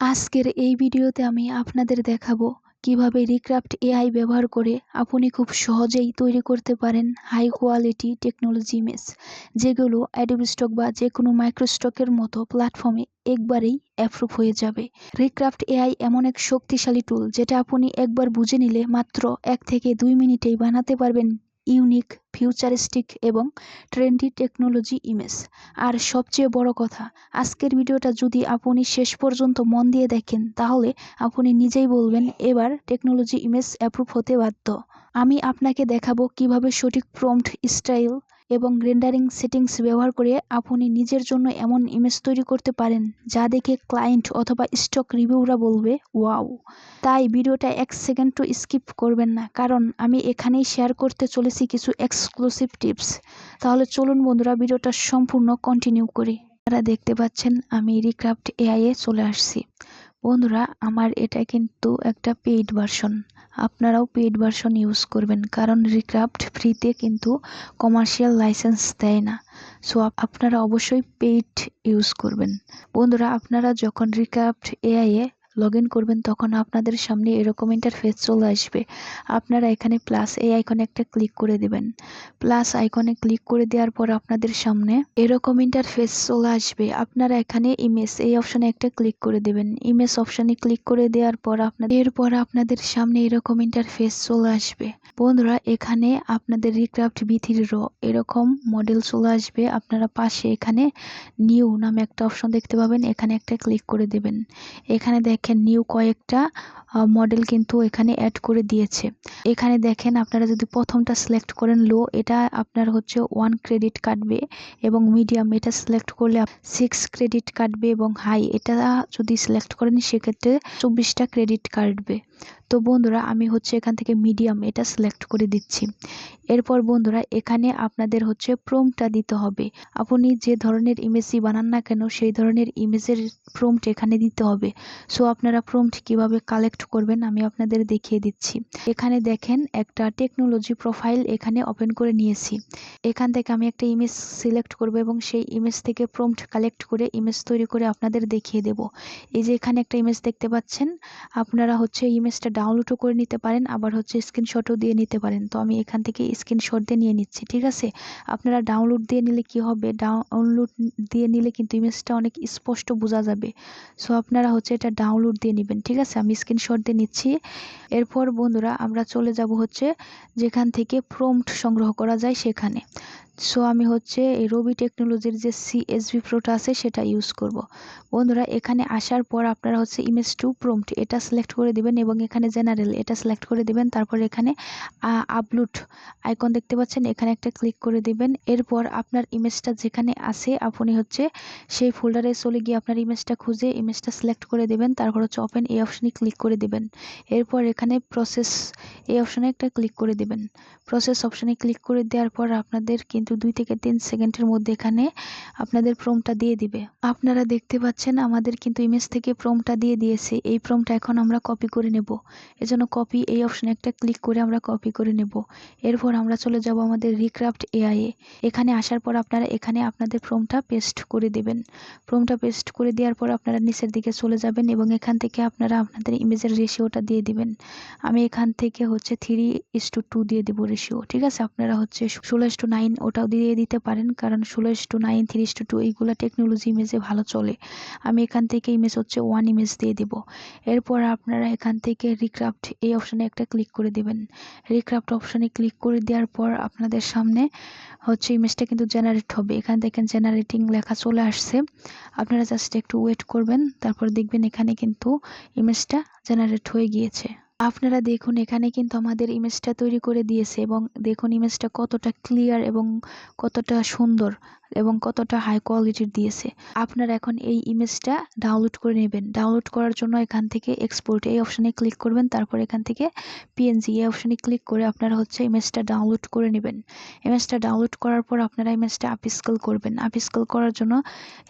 আজকের এই ভিডিওতে আমি আপনাদের দেখাবো কীভাবে রিক্রাফট এআই ব্যবহার করে আপনি খুব সহজেই তৈরি করতে পারেন হাই কোয়ালিটি টেকনোলজি ইমেজ যেগুলো অ্যাডোবি স্টক বা যে কোনো মাইক্রোস্টকের মতো প্ল্যাটফর্মে একবারেই অ্যাপ্রুভ হয়ে যাবে। রিক্রাফট এআই এমন এক শক্তিশালী টুল যেটা আপনি একবার বুঝে নিলে মাত্র এক থেকে দুই মিনিটেই বানাতে পারবেন ইউনিক, ফিউচারিস্টিক এবং ট্রেন্ডি টেকনোলজি ইমেজ। আর সবচেয়ে বড় কথা, আজকের ভিডিওটা যদি আপনি শেষ পর্যন্ত মন দিয়ে দেখেন, তাহলে আপনি নিজেই বলবেন, এবার টেকনোলজি ইমেজ অ্যাপ্রুভ হতে বাধ্য। আমি আপনাকে দেখাবো কীভাবে সঠিক প্রম্পট স্টাইল এবং রেন্ডারিং সেটিংস ব্যবহার করে আপনি নিজের জন্য এমন ইমেজ তৈরি করতে পারেন যা দেখে ক্লায়েন্ট অথবা স্টক রিভিউরা বলবে, ওয়াও। তাই ভিডিওটা এক সেকেন্ডও স্কিপ করবেন না, কারণ আমি এখানেই শেয়ার করতে চলেছি কিছু এক্সক্লুসিভ টিপস তাহলে চলুন বন্ধুরা, ভিডিওটা সম্পূর্ণ কন্টিনিউ করি। আপনারা দেখতে পাচ্ছেন আমি রিক্রাফট এআইয়ে চলে আসছি। বন্ধুরা, আমার এটা কিন্তু একটা পেইড ভার্সন আপনারাও পেইড ভার্সন ইউজ করবেন, কারণ রিক্রাফট ফ্রিতে কিন্তু কমার্শিয়াল লাইসেন্স দেয় না। সো আপনারা অবশ্যই পেইড ইউজ করবেন। বন্ধুরা, আপনারা যখন রিক্রাফট এআই এ লগ ইন করবেন, তখন আপনাদের সামনে এরকম ইন্টারফেস চলে আসবে। আপনারা এখানে প্লাস এই আইকনে একটা ক্লিক করে দেবেন। প্লাস আইকনে ক্লিক করে দেওয়ার পর আপনাদের সামনে এরকম ইন্টারফেস চলে আসবে। আপনারা এখানে ইমেজ এই অপশনে একটা ক্লিক করে দেবেন। ইমেজ অপশনে ক্লিক করে দেওয়ার পর আপনাদের, এরপর আপনাদের সামনে এরকম ইন্টারফেস চলে আসবে। বন্ধুরা, এখানে আপনাদের রিক্রাফট বিথির র এরকম মডেল চলে আসবে। আপনারা পাশে এখানে নিউ নামে একটা অপশন দেখতে পাবেন। এখানে একটা ক্লিক করে দেবেন। এখানে দেখেন দেখেন নিউ কয়েকটা মডেল কিন্তু এখানে অ্যাড করে দিয়েছে। এখানে দেখেন আপনারা যদি প্রথমটা সিলেক্ট করেন লো এটা আপনার হচ্ছে ওয়ান ক্রেডিট কাটবে এবং মিডিয়াম এটা সিলেক্ট করলে সিক্স ক্রেডিট কাটবে এবং হাই এটা যদি সিলেক্ট করেন সেক্ষেত্রে চব্বিশটা ক্রেডিট কাটবে। তো বন্ধুরা, আমি হচ্ছে এখান থেকে মিডিয়াম এটা সিলেক্ট করে দিচ্ছি। এরপর বন্ধুরা, এখানে আপনাদের হচ্ছে প্রোমটা দিতে হবে। আপনি যে ধরনের ইমেজই বানান না কেন, সেই ধরনের ইমেজের প্রোমট এখানে দিতে হবে। সো আপনারা প্রোমট কীভাবে কালেক্ট করবেন, আমি আপনাদের দেখিয়ে দিচ্ছি। এখানে দেখেন, একটা টেকনোলজি প্রোফাইল এখানে ওপেন করে নিয়েছি। এখান থেকে আমি একটা ইমেজ সিলেক্ট করব এবং সেই ইমেজ থেকে প্রোমট কালেক্ট করে ইমেজ তৈরি করে আপনাদের দেখিয়ে দেব। এই যে এখানে একটা ইমেজ দেখতে পাচ্ছেন, আপনারা হচ্ছে ইমেজটা ডাউনলোডও করে নিতে পারেন, আবার হচ্ছে স্ক্রিনশটও দিয়ে নিতে পারেন। তো আমি এখান থেকে স্ক্রিনশট দিয়ে নিয়ে নিচ্ছি, ঠিক আছে? আপনারা ডাউনলোড দিয়ে নিলে কি হবে? ডাউনলোড দিয়ে নিলে কিন্তু ইমেজটা অনেক স্পষ্ট বোঝা যাবে। সো আপনারা হচ্ছে এটা ডাউনলোড দিয়ে নেবেন, ঠিক আছে? আমি স্ক্রিনশট দিয়ে নিচ্ছি। এরপর বন্ধুরা, আমরা চলে যাব হচ্ছে যেখান থেকে প্রম্পট সংগ্রহ করা যায় সেখানে। সো আমি হচ্ছে এই রবি টেকনোলজির যে সিএসভি প্রোটা আছে, সেটা ইউজ করব। বন্ধুরা, এখানে আসার পর আপনারা হচ্ছে ইমেজ টু প্রম্পট এটা সিলেক্ট করে দিবেন এবং এখানে জেনারেল এটা সিলেক্ট করে দিবেন। তারপর এখানে আপলোড আইকন দেখতে পাচ্ছেন, এখানে একটা ক্লিক করে দিবেন। এরপর আপনার ইমেজটা যেখানে আছে, আপনি হচ্ছে সেই ফোল্ডারে চলে গিয়ে আপনার ইমেজটা খুঁজে ইমেজটা সিলেক্ট করে দেবেন। তারপর হচ্ছে ওপেন এই অপশনে ক্লিক করে দিবেন। এরপর এখানে প্রসেস এই অপশানে একটা ক্লিক করে দিবেন। প্রসেস অপশানে ক্লিক করে দেওয়ার পর আপনাদের কিন্তু কিন্তু দুই থেকে তিন সেকেন্ডের মধ্যে এখানে আপনাদের প্রমটা দিয়ে দিবে। আপনারা দেখতে পাচ্ছেন আমাদের কিন্তু ইমেজ থেকে প্রমটা দিয়ে দিয়েছে। এই প্রমটা এখন আমরা কপি করে নেব। এজন্য কপি এই অপশনে একটা ক্লিক করে আমরা কপি করে নেব। এরপর আমরা চলে যাব আমাদের রিক্রাফট এআই এ। এখানে আসার পর আপনারা এখানে আপনাদের প্রমটা পেস্ট করে দেবেন। প্রমটা পেস্ট করে দেওয়ার পর আপনারা নিচের দিকে চলে যাবেন এবং এখান থেকে আপনারা আপনাদের ইমেজের রেশিওটা দিয়ে দিবেন। আমি এখান থেকে হচ্ছে থ্রি ইস টু টু দিয়ে দেবো রেশিও ঠিক আছে? আপনারা হচ্ছে ষোলো ইস টু নাইন ওটা ওটাও দিয়ে দিতে পারেন, কারণ ষোলো is to nine, three is to two এইগুলো টেকনোলজি ইমেজে ভালো চলে। আমি এখান থেকে ইমেজ হচ্ছে ওয়ান ইমেজ দিয়ে দিব। এরপর আপনারা এখান থেকে রিক্রাফট এই অপশানে একটা ক্লিক করে দেবেন। রিক্রাফট অপশানে ক্লিক করে দেওয়ার পর আপনাদের সামনে হচ্ছে ইমেজটা কিন্তু জেনারেট হবে। এখান থেকে জেনারেটিং লেখা চলে আসছে। আপনারা জাস্ট একটু ওয়েট করবেন, তারপর দেখবেন এখানে কিন্তু ইমেজটা জেনারেট হয়ে গিয়েছে। আপনারা দেখুন, এখানে কিন্তু আমাদের ইমেজটা তৈরি করে দিয়েছে এবং দেখুন ইমেজটা কতটা ক্লিয়ার এবং কতটা সুন্দর এবং কতটা হাই কোয়ালিটির দিয়েছে। আপনারা এখন এই ইমেজটা ডাউনলোড করে নেবেন। ডাউনলোড করার জন্য এখান থেকে এক্সপোর্ট এই অপশানে ক্লিক করবেন, তারপর এখান থেকে পিএনজি এই অপশানে ক্লিক করে আপনারা হচ্ছে ইমেজটা ডাউনলোড করে নেবেন। ইমেজটা ডাউনলোড করার পর আপনারা ইমেজটা আপিস্কেল করবেন। আপিস্কেল করার জন্য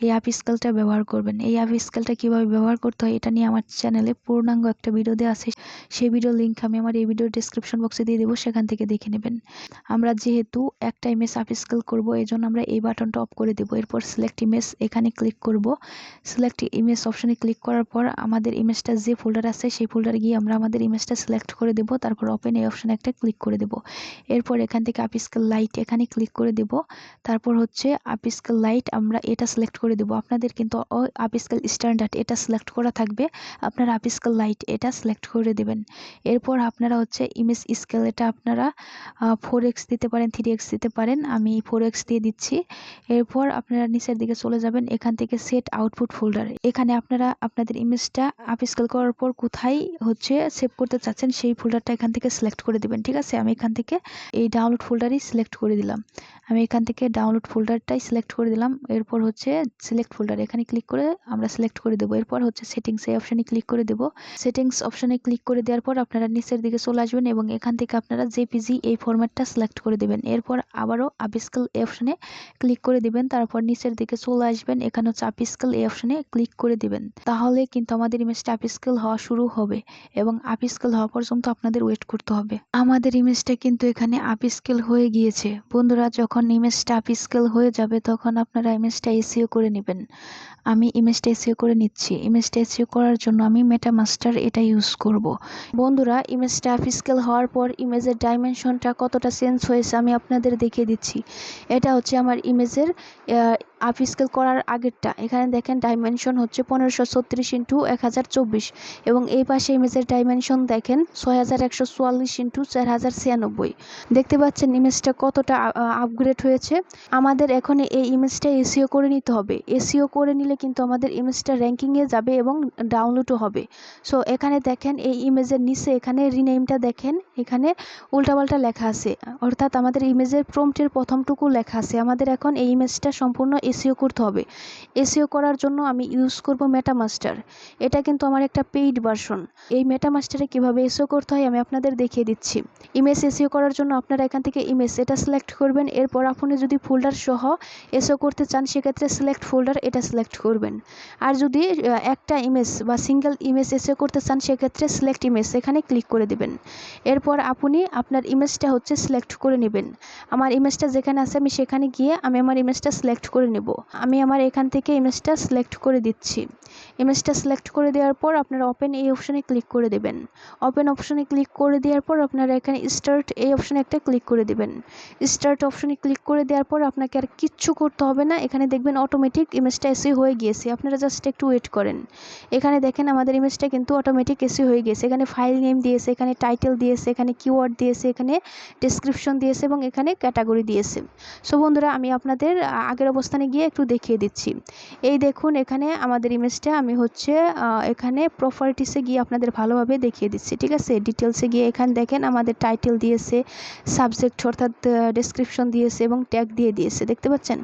এই আপিস্কেলটা ব্যবহার করবেন। এই আপিস্কেলটা কীভাবে ব্যবহার করতে হয়, এটা নিয়ে আমার চ্যানেলে পূর্ণাঙ্গ একটা ভিডিও দেওয়া আছে। সেই ভিডিওর লিঙ্ক আমি আমার এই ভিডিওর ডিসক্রিপশন বক্সে দিয়ে দেবো, সেখান থেকে দেখে নেবেন। আমরা যেহেতু একটা ইমেজ আপস্কেল করব এই জন্য আমরা এই বাটনটা অফ করে দেবো। এরপর সিলেক্ট ইমেজ এখানে ক্লিক করব। সিলেক্ট ইমেজ অপশানে ক্লিক করার পর আমাদের ইমেজটা যে ফোল্ডার আছে, সেই ফোল্ডারে গিয়ে আমরা আমাদের ইমেজটা সিলেক্ট করে দেবো। তারপর ওপেন এই অপশনে একটা ক্লিক করে দেবো। এরপর এখান থেকে আপস্কেল লাইট এখানে ক্লিক করে দেব। তারপর হচ্ছে আপস্কেল লাইট আমরা এটা সিলেক্ট করে দেবো। আপনাদের কিন্তু আপস্কেল স্ট্যান্ডার্ড এটা সিলেক্ট করা থাকবে। আপনারা আপস্কেল লাইট এটা সিলেক্ট করে দেবেন। এরপর আপনারা হচ্ছে ইমেজ স্কেল এটা আপনারা ফোর এক্স দিতে পারেন থ্রি এক্স দিতে পারেন, আমি ফোর এক্স দিয়ে দিচ্ছি। এরপর আপনারা নিচের দিকে চলে যাবেন, এখান থেকে সেট আউটপুট ফোল্ডার এখানে আপনারা আপনাদের ইমেজটা আপ স্কেল করার পর কোথায় হচ্ছে সেভ করতে চাচ্ছেন, সেই ফোল্ডারটা এখান থেকে সিলেক্ট করে দেবেন, ঠিক আছে? আমি এখান থেকে এই ডাউনলোড ফোল্ডারই সিলেক্ট করে দিলাম। আমি এখান থেকে ডাউনলোড ফোল্ডারটাই সিলেক্ট করে দিলাম। এরপর হচ্ছে সিলেক্ট ফোল্ডার এখানে ক্লিক করে আমরা সিলেক্ট করে দেবো। এরপর হচ্ছে সেটিংস এই অপশানে ক্লিক করে দেবো। সেটিংস অপশানে ক্লিক করে দেওয়ার পর আপনারা নিচের দিকে চলে আসবেন এবং এখান থেকে আপনারা জেপিজি এই ফরম্যাটটা সিলেক্ট করে দেবেন। এরপর আবারও আপিস্কেল এই অপশানে ক্লিক করে দিবেন। তারপর নিচের দিকে চলে আসবেন। এখানে হচ্ছে আপিস্কেল এই অপশানে ক্লিক করে দিবেন। তাহলে কিন্তু আমাদের ইমেজটা আপিস্কেল হওয়া শুরু হবে এবং আপিস্কেল হওয়া পর্যন্ত আপনাদের ওয়েট করতে হবে। আমাদের ইমেজটা কিন্তু এখানে আপিস্কেল হয়ে গিয়েছে। বন্ধুরা, যখন ইমেজটা আপিস্কেল হয়ে যাবে, তখন আপনারা ইমেজটা এসিও করে নেবেন। আমি ইমেজটা এসিও করে নিচ্ছি ইমেজটা এসিও করার জন্য আমি মেটামাস্টার এটা ইউজ করব। বন্ধুরা ইমেজটা ফিসকেল হওয়ার পর ইমেজের ডাইমেনশনটা কতটা চেঞ্জ হয়েছে আমি আপনাদের দেখিয়ে দিচ্ছি এটা হচ্ছে আমার ইমেজের আপস্কেল করার আগেরটা। এখানে দেখেন ডাইমেনশন হচ্ছে পনেরোশো ছত্রিশ ইন্টু এক হাজার চব্বিশ এবং এই পাশে ইমেজের ডাইমেনশন দেখেন, ছয় হাজার একশো চুয়াল্লিশ ইন্টু চার হাজার ছিয়ানব্বই। দেখতে পাচ্ছেন ইমেজটা কতটা আপগ্রেড হয়েছে। আমাদের এখন এই ইমেজটা এসিও করে নিতে হবে। এসিও করে নিলে কিন্তু আমাদের ইমেজটা র্যাঙ্কিংয়ে যাবে এবং ডাউনলোডও হবে। সো এখানে দেখেন, এই ইমেজের নিচে এখানে রিনেমটা দেখেন, এখানে উল্টাপাল্টা লেখা আছে। অর্থাৎ আমাদের ইমেজের প্রম্পটের প্রথমটুকু লেখা আছে। আমাদের এখন এই ইমেজটা সম্পূর্ণ এসিও করতে হবে। এসিও করার জন্য আমি ইউজ করব মেটামাস্টার এটা কিন্তু আমার একটা পেইড ভার্সন এই মেটামাস্টারে কীভাবে এসিও করতে হয় আমি আপনাদের দেখিয়ে দিচ্ছি। ইমেজ এসিও করার জন্য আপনারা এখান থেকে ইমেজ এটা সিলেক্ট করবেন। এরপর আপনি যদি ফোল্ডার সহ এসিও করতে চান, সেক্ষেত্রে সিলেক্ট ফোল্ডার এটা সিলেক্ট করবেন। আর যদি একটা ইমেজ বা সিঙ্গেল ইমেজ এসিও করতে চান, সেক্ষেত্রে সিলেক্ট ইমেজ এখানে ক্লিক করে দেবেন। এরপর আপনি আপনার ইমেজটা হচ্ছে সিলেক্ট করে নেবেন। আমার ইমেজটা যেখানে আছে আমি সেখানে গিয়ে আমি আমার ইমেজটা সিলেক্ট করে নেব। আমি আমার এখান থেকে ইমেজটা সিলেক্ট করে দিচ্ছি। ইমেজটা সিলেক্ট করে দেওয়ার পর আপনারা ওপেন এই অপশানে ক্লিক করে দেবেন। ওপেন অপশানে ক্লিক করে দেওয়ার পর আপনারা এখানে স্টার্ট এই অপশানে একটা ক্লিক করে দেবেন। স্টার্ট অপশানে ক্লিক করে দেওয়ার পর আপনাকে আর কিচ্ছু করতে হবে না। এখানে দেখবেন অটোমেটিক ইমেজটা এসে হয়ে গিয়েছে। আপনারা জাস্ট একটু ওয়েট করেন। এখানে দেখেন আমাদের ইমেজটা কিন্তু অটোমেটিক এসে হয়ে গেছে এখানে ফাইল নেম দিয়েছে, এখানে টাইটেল দিয়েছে, এখানে কিওয়ার্ড দিয়েছে, এখানে ডিসক্রিপশন দিয়েছে এবং এখানে ক্যাটাগরি দিয়েছে। সো বন্ধুরা, আমি আপনাদের আগের অবস্থানে গিয়ে একটু দেখিয়ে দিচ্ছি। এই দেখুন, এখানে আমাদের ইমেজটা আমি হচ্ছে এখানে প্রপার্টিসে গিয়ে আপনাদের ভালোভাবে দেখিয়ে দিচ্ছি, ঠিক আছে? ডিটেলসে গিয়ে এখানে দেখেন, আমাদের টাইটেল দিয়েছে সাবজেক্ট অর্থাৎ ডেসক্রিপশন দিয়েছে এবং ট্যাগ দিয়ে দিয়েছে, দেখতে পাচ্ছেন?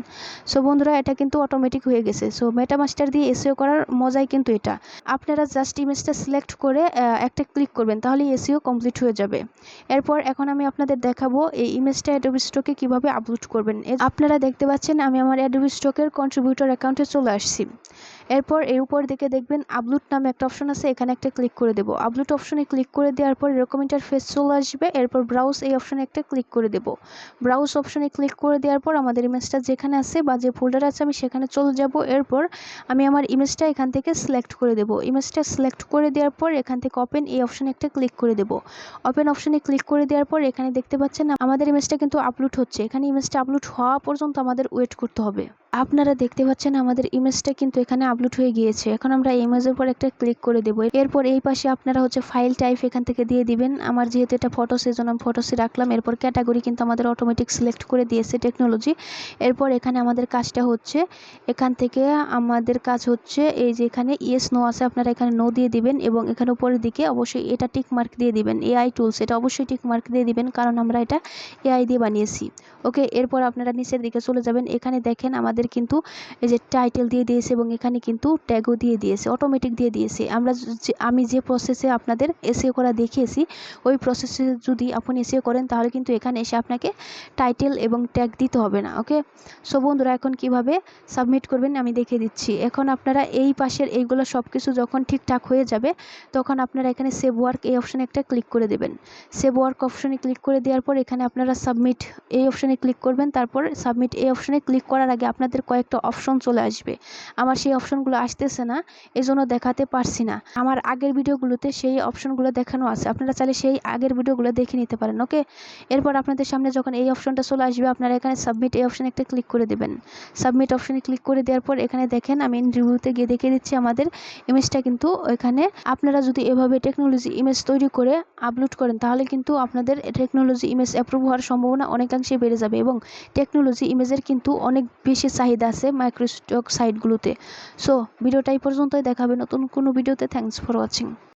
সো বন্ধুরা, এটা কিন্তু অটোমেটিক হয়ে গেছে। সো মেটামাস্টার দিয়ে এসিও করার মজাই কিন্তু এটা। আপনারা জাস্ট ইমেজটা সিলেক্ট করে একটা ক্লিক করবেন তাহলে এসিও কমপ্লিট হয়ে যাবে। এরপর এখন আমি আপনাদের দেখাবো, এই ইমেজটা অ্যাডোবি স্টকে কীভাবে আপলোড করবেন। আপনারা দেখতে পাচ্ছেন, আমি আমার অ্যাডোবি স্টকের কন্ট্রিবিউটর অ্যাকাউন্টে চলে আসছি। এরপর এর উপর দিকে দেখবেন আপলোড নামে একটা অপশন আছে, এখানে একটা ক্লিক করে দেবো। আপলোড অপশনে ক্লিক করে দেওয়ার পর এরকম ইন্টারফেস চলে আসবে, এরপর ব্রাউজ এই অপশনে একটা ক্লিক করে দেবো। ব্রাউজ অপশনে ক্লিক করে দেওয়ার পর আমাদের ইমেজটা যেখানে আছে বা যে ফোল্ডার আছে আমি সেখানে চলে যাব। এরপর আমি আমার ইমেজটা এখান থেকে সিলেক্ট করে দেবো। ইমেজটা সিলেক্ট করে দেওয়ার পর এখান থেকে ওপেন এই অপশনে একটা ক্লিক করে দেবো। ওপেন অপশনে ক্লিক করে দেওয়ার পর এখানে দেখতে পাচ্ছেন আমাদের ইমেজটা কিন্তু আপলোড হচ্ছে। এখানে ইমেজটা আপলোড হওয়া পর্যন্ত আমাদের ওয়েট করতে হবে। আপনারা দেখতে পাচ্ছেন আমাদের ইমেজটা কিন্তু এখানে আপলোড হয়ে গিয়েছে। এখন আমরা ইমেজের উপর একটা ক্লিক করে দেবো। এরপর এই পাশে আপনারা হচ্ছে ফাইল টাইপ এখান থেকে দিয়ে দিবেন। আমার যেহেতু এটা ফটো সেজন্য আমি ফটোসে রাখলাম। এরপর ক্যাটাগরি কিন্তু আমাদের অটোমেটিক সিলেক্ট করে দিয়েছে টেকনোলজি এরপর এখানে আমাদের কাজটা হচ্ছে, এখান থেকে আমাদের কাজ হচ্ছে এই যে এখানে ইয়েস নো আছে, আপনারা এখানে নো দিয়ে দিবেন এবং এখানে উপরের দিকে অবশ্যই এটা টিক মার্ক দিয়ে দিবেন। এআই টুলস এটা অবশ্যই টিক মার্ক দিয়ে দিবেন কারণ আমরা এটা এআই দিয়ে বানিয়েছি। ওকে এরপর আপনারা নিচের দিকে চলে যাবেন। এখানে দেখেন আমাদের আমাদের কিন্তু এই যে টাইটেল দিয়ে দিয়েছে এবং এখানে কিন্তু ট্যাগও দিয়ে দিয়েছে অটোমেটিক দিয়ে দিয়েছে। আমরা আমি যে প্রসেসে আপনাদের এসিও করা দেখিয়েছি, ওই প্রসেসে যদি আপনি এসিও করেন তাহলে কিন্তু এখানে এসে আপনাকে টাইটেল এবং ট্যাগ দিতে হবে না ওকে সো বন্ধুরা, এখন কীভাবে সাবমিট করবেন আমি দেখে দিচ্ছি। এখন আপনারা এই পাশের এইগুলো সব কিছু যখন ঠিকঠাক হয়ে যাবে, তখন আপনারা এখানে সেভ ওয়ার্ক এই অপশানে একটা ক্লিক করে দেবেন। সেভ ওয়ার্ক অপশানে ক্লিক করে দেওয়ার পর এখানে আপনারা সাবমিট এই অপশানে ক্লিক করবেন, তারপর সাবমিট এই অপশানে ক্লিক করার আগে আপনাদের কয়েকটা অপশন চলে আসবে। আমার সেই অপশনগুলো আসতেছে না এই জন্য দেখাতে পারছি না। আমার আগের ভিডিওগুলোতে সেই অপশনগুলো দেখানো আছে। আপনারা চাইলে সেই আগের ভিডিওগুলো দেখে নিতে পারেন ওকে এরপর আপনাদের সামনে যখন এই অপশনটা চলে আসবে, আপনারা এখানে সাবমিট এই অপশানে একটা ক্লিক করে দেবেন। সাবমিট অপশানে ক্লিক করে দেওয়ার পর এখানে দেখেন, আমি রিভিউতে গিয়ে দেখিয়ে দিচ্ছি আমাদের ইমেজটা কিন্তু এখানে আপনারা যদি এভাবে টেকনোলজি ইমেজ তৈরি করে আপলোড করেন, তাহলে কিন্তু আপনাদের টেকনোলজি ইমেজ অ্যাপ্রুভ হওয়ার সম্ভাবনা অনেকাংশে বেড়ে যাবে এবং টেকনোলজি ইমেজের কিন্তু অনেক বেশি চাহিদা আছে মাইক্রোস্টক সাইটগুলোতে সো ভিডিওটা এই পর্যন্তই। দেখাবে নতুন কোনো ভিডিওতে থ্যাংকস ফর ওয়াচিং